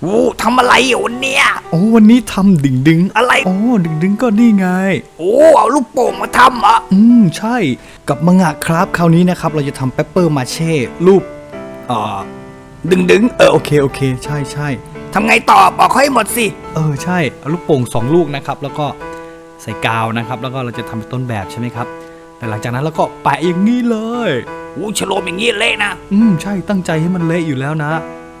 โอ้ทำอะไรอยู่วันเนี้ยโอ้วันนี้ทำดึงดึงอะไร โอ้ดึงดึงก็นี่ไง โอ้เอาลูกโป่งมาทำเหรออืมใช่ กับมังงะครับคราวนี้นะครับ เราจะทำเปปเปอร์มาเช่รูปเอ่อดึงดึงเออโอเคโอเค ใช่ใช่ทำไงต่อบอกเขาให้หมดสิ เออใช่เอาลูกโป่งสองลูกนะครับ แล้วก็ใส่กาวนะครับ แล้วก็เราจะทำเป็นต้นแบบใช่ไหมครับแต่หลังจากนั้นเราก็แปะอย่างนี้เลยโอ้ฉโลมอย่างงี้เละนะ อืมใช่ตั้งใจให้มันเละอยู่แล้วนะ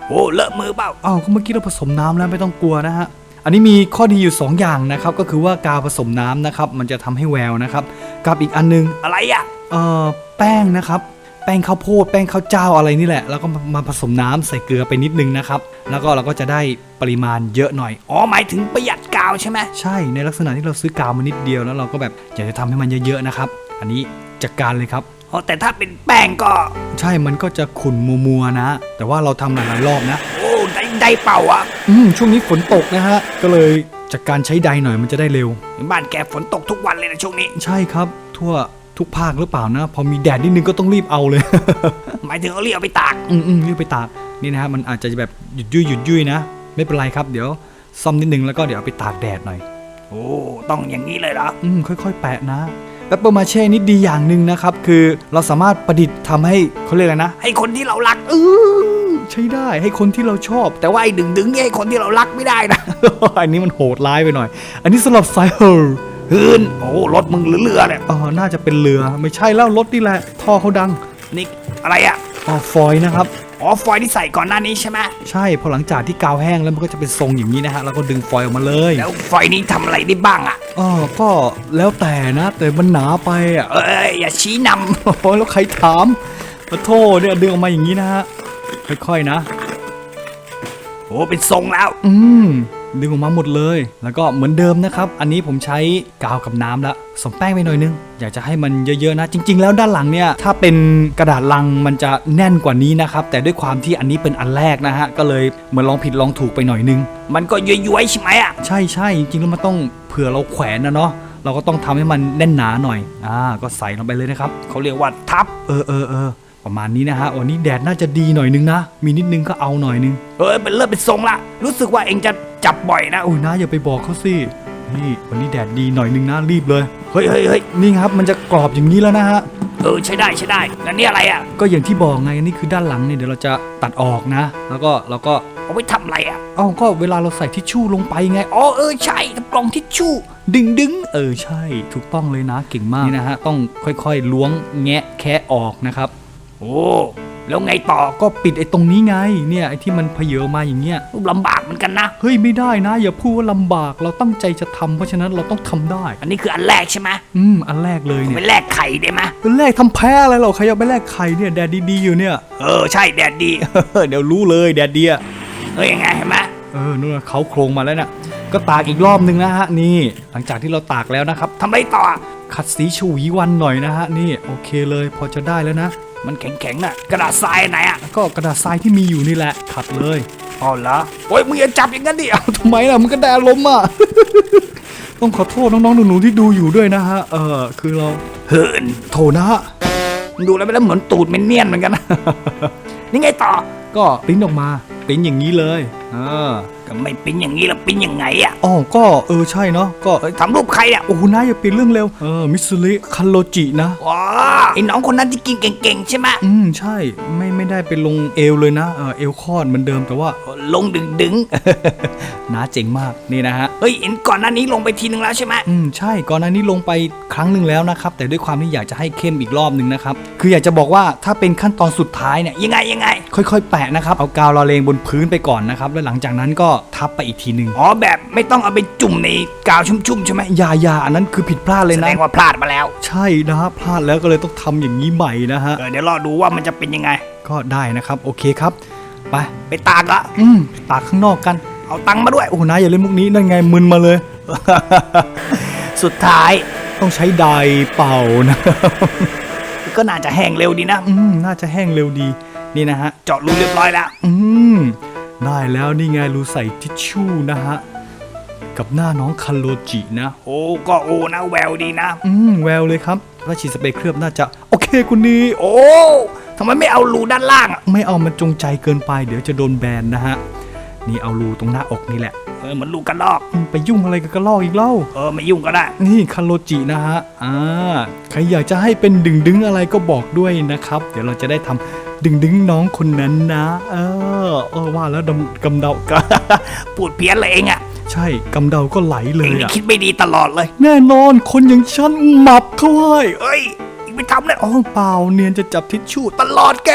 โอ้เลอะมือเปล่าอ้าวก็เมื่อกี้เราผสมน้ำแล้วไม่ต้องกลัวนะฮะอันนี้มีข้อดีอยู่ 2 อย่างนะครับก็คือว่ากาวผสมน้ำนะครับมันจะทำให้แววนะครับกับอีกอันนึงอะไรอะเอ่อแป้งนะครับแป้งข้าวโพดแป้งข้าวเจ้าอะไรนี่แหละ แล้วก็มามาผสมน้ำใส่เกลือไปนิดนึงนะครับแล้วก็เราก็จะได้ปริมาณเยอะหน่อยอ๋อหมายถึงประหยัดกาวใช่ไหมใช่ในลักษณะที่เราซื้อกาวมานิดเดียวแล้วเราก็แบบอยากจะทำให้มันเยอะๆนะครับอันนี้จัดการเลยครับ อ๋อแต่ถ้าเป็นแป้งก็ ใช่มันก็จะขุ่นมัวๆนะ แต่ว่าเราทำหลายๆรอบนะ โอ้ได้ได้เป่าอะอืมช่วงนี้ฝนตกนะฮะ ก็เลยจากการใช้ใดหน่อยมันจะได้เร็ว บ้านแกฝนตกทุกวันเลยนะช่วงนี้ ใช่ครับ ทั่วทุกภาคหรือเปล่านะ พอมีแดดนิดนึงก็ต้องรีบเอาเลย หมายถึงเอาเรียกไปตาก อืมอืมรีบไปตากนี่นะฮะมันอาจจะแบบหยุดยุ่ยหยุดยุ่ยนะ ไม่เป็นไรครับเดี๋ยวซ่อมนิดนึงแล้วก็เดี๋ยวเอาไปตากแดดหน่อย โอ้ต้องอย่างนี้เลยเหรอ อืมค่อยๆ แปะนะ แปปเปอร์มาเช่นี่ดีอย่างหนึ่งนะครับ คือเราสามารถประดิษฐ์ทำให้เขาเรียกอะไรนะ ให้คนที่เรารักเออใช้ได้ให้คนที่เราชอบ แต่ว่าไอ้ดึงดึงๆนี่ให้คนที่เรารักไม่ได้นะ อันนี้มันโหดร้ายไปหน่อย อันนี้สำหรับสายเฮอร์ฮืนโอ้รถมึงหรือเรือเนี่ยอ๋อน่าจะเป็นเรือไม่ใช่แล้วรถนี่แหละท่อเขาดังนี่อะไรอะอ๋อฟอยล์นะครับ อ๋อฟอยล์ที่ใส่ก่อนหน้านี้ใช่ไหมใช่พอหลังจากที่กาวแห้งแล้วมันก็จะเป็นทรงอย่างนี้นะฮะแล้วก็ดึงฟอยล์ออกมาเลยแล้วฟอยล์นี้ทำอะไรได้บ้างอะอ๋อก็แล้วแต่นะแต่มันหนาไปอะเอ้ยอย่าชี้นโอ้โหแล้วใครถามขอโทษเนี่ยดึงออกมาอย่างนี้นะฮะค่อยๆนะำโอ้เป็นทรงแล้ว อืม ดึงออกมาหมดเลย แล้วก็เหมือนเดิมนะครับ อันนี้ผมใช้กาวกับน้ำแล้วสมแป้งไปหน่อยนึง อยากจะให้มันเยอะๆนะ จริง ๆ แล้วด้านหลังเนี่ยถ้าเป็นกระดาษลังมันจะแน่นกว่านี้นะครับ แต่ด้วยความที่อันนี้เป็นอันแรกนะฮะ ก็เลยเหมือนลองผิดลองถูกไปหน่อยนึง มันก็ย้วยๆใช่ไหมอะ ใช่ใช่จริงๆแล้วมันต้องเผื่อเราแขวนนะเนาะเราก็ต้องทำให้มันแน่นหนาหน่อย อ่า ก็ใส่ลงไปเลยนะครับ เขาเรียกว่าทับ เออเออเออประมาณนี้นะฮะ วันนี้แดดน่าจะดีหน่อยนึงนะ มีนิดนึงก็เอาหน่อยนึง เออเป็นเริ่มเป็นทรงละ รู้สึกว่าเองจะ จับบ่อยนะโอ้ยนะอย่าไปบอกเขาสินี่วันนี้แดดดีหน่อยนึงนะรีบเลยเฮ้ยเฮ้ยเฮ้ยนี่ครับมันจะกรอบอย่างนี้แล้วนะฮะเออใช้ได้ใช้ได้แล้วนี่อะไรอะก็อย่างที่บอกไงนี่คือด้านหลังเนี่ยเดี๋ยวเราจะตัดออกนะ แล้วก็เราก็เอาไว้ทำอะไรอะเอ้าก็เวลาเราใส่ทิชชู่ลงไปไงอ๋อเออใช่กล่องทิชชู่ ดึงดึงเออใช่ ถูกต้องเลยนะเก่งมากนี่นะฮะต้องค่อยๆล้วงแงะแคะออกนะครับ โอ้ แล้วไงต่อก็ปิดไอ้ตรงนี้ไง เนี่ยไอ้ที่มันเพเยอมาอย่างเงี้ยลำบากเหมือนกันนะ เฮ้ยไม่ได้นะ อย่าพูดว่าลำบากเราตั้งใจจะทำเพราะฉะนั้นเราต้องทำได้ อันนี้คืออันแรกใช่ไหมอืมอันแรกเลยเนี่ยไปแลกไข่ได้ไหมเป็นแรกทำแพ้อะไรหรอใครเอาไปแลกไข่เนี่ยแดดดีๆอยู่เนี่ย เออใช่แดดดีเดี๋ยวรู้เลยแดดเดียเฮ้ยยังไงเห็นไหมเออนู่นนะเขาโครงมาแล้วน่ะ ก็ตากอีกรอบนึงนะฮะนี่ หลังจากที่เราตากแล้วนะครับทำอะไรต่ออะขัดสีฉวีวันหน่อยนะฮะนี่โอเคเลยพอจะได้แล้วนะ มันแข็งๆน่ะ กระดาษทรายไหนอะก็กระดาษทรายที่มีอยู่นี่แหละขัดเลยอ๋อเหรอโอ้ยมึงอย่าจับอย่างนั้นดิเอาทำไมล่ะมันก็ได้อารมณ์อะ ต้องขอโทษน้องๆหนูๆที่ดูอยู่ด้วยนะฮะ เออคือเราเหินโถนะฮะดูแล้วไม่แล้วเหมือนตูดมันเนียนเหมือนกันนะ นี่ไงต่อ ก็ปริ้นออกมาปริ้นอย่างนี้เลยเออก็ไม่ปิ้นอย่างนี้แล้วปิ้นยังไงอะอ๋อก็เออใช่เนาะก็เอ้ยทำรูปใครอะโอ้โหนายอย่าเปลี่ยนเรื่องเร็วเออมิสซิลิคันโลจินะว้า ไอ้น้องคนนั้นที่กินเก่งๆใช่ไหมอืมใช่ ไม่ไม่ได้ไปลงเอวเลยนะเออเอวคอดเหมือนเดิมแต่ว่าลงดึงน้าเจ๋งมากนี่นะฮะๆเฮ้ยเห็นก่อนหน้านี้ลงไปทีนึงแล้วใช่ไหมอืมใช่ก่อนหน้านี้ลงไปครั้งหนึ่งแล้วนะครับ แต่ด้วยความที่อยากจะให้เข้มอีกรอบหนึ่งนะครับ คืออยากจะบอกว่าถ้าเป็นขั้นตอนสุดท้ายเนี่ย ยังไงยังไง ค่อยๆ แปะนะครับ เอากาวละเลงบนพื้นไปก่อนนะครับ แล้วหลังจากนั้นก็ทับไปอีกทีหนึ่งอ๋อแบบไม่ต้องเอาไปจุ่มในกาวชุ่มๆใช่ไหมอย่าอย่าอันนั้นคือผิดพลาดเลยแสนะ ดงว่าพลาดมาแล้ว ใช่นะฮะพลาดแล้วก็เลยต้องทำอย่างนี้ใหม่นะฮะ เออเดี๋ยวรอดูว่ามันจะเป็นยังไง ก็ได้นะครับโอเคครับ ไปไปตากละอืมตากข้างนอกกัน เอาตังค์มาด้วย โอ้นายอย่าเล่นมุกนี้นั่นไงมึนมาเลย สุดท้ายต้องใช้ไดร์เป่านะก็น่าจะแห้งเร็วดีนะ อืมน่าจะแห้งเร็วดีนี่นะฮะ เจาะรูเรียบร้อยแล้ว อืมได้แล้วนี่ไงรูใส่ทิชชู่นะฮะ กับหน้าน้องคันโรจินะ โอ้ก็โอ้นะแววดีนะ อืมแววเลยครับถ้าฉีดสเปรย์เคลือบน่าจะ โอเคคุณนี้โอ้ทำไมไม่เอารูด้านล่างอะไม่เอามันจงใจเกินไป เดี๋ยวจะโดนแบนนะฮะ นี่เอารูตรงหน้าอกนี่แหละ เออเหมือนลูกกระลอก อืมไปยุ่งอะไรกับกระลอกอีกเล่า เออไม่ยุ่งก็ได้ นี่คันโรจินะฮะ อ่า ใครอยากจะให้เป็นดึงดึงๆอะไรก็บอกด้วยนะครับ เดี๋ยวเราจะได้ทำดึงดึงๆน้องคนนั้นนะ เออ เออว่าแล้วดำกำเดาก็พูดเพี้ยนเลยเองอะ ใช่กำเดาก็ไหลเลเองยนี่อะคิดไม่ดีตลอดเลย แน่นอนคนอย่างฉันหมับเขาให้เอ้ยอีกไม่ทำเลยอ๋อเปล่าเนียนจะจับทิชชู่ตลอดแก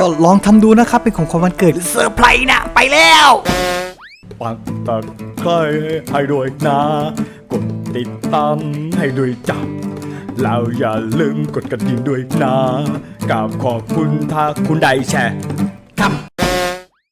ก็ลองทำดูนะครับ เป็นของขวัญวันเกิดเซอร์ไพรส์นะ ไปแล้วปักตะไคร้ให้ด้วยนะ กดติดตามให้ด้วยจับ แล้วอย่าลืมกดกระดิ่งด้วยนะกราบขอบคุณถ้าคุณได้แชร์ครับ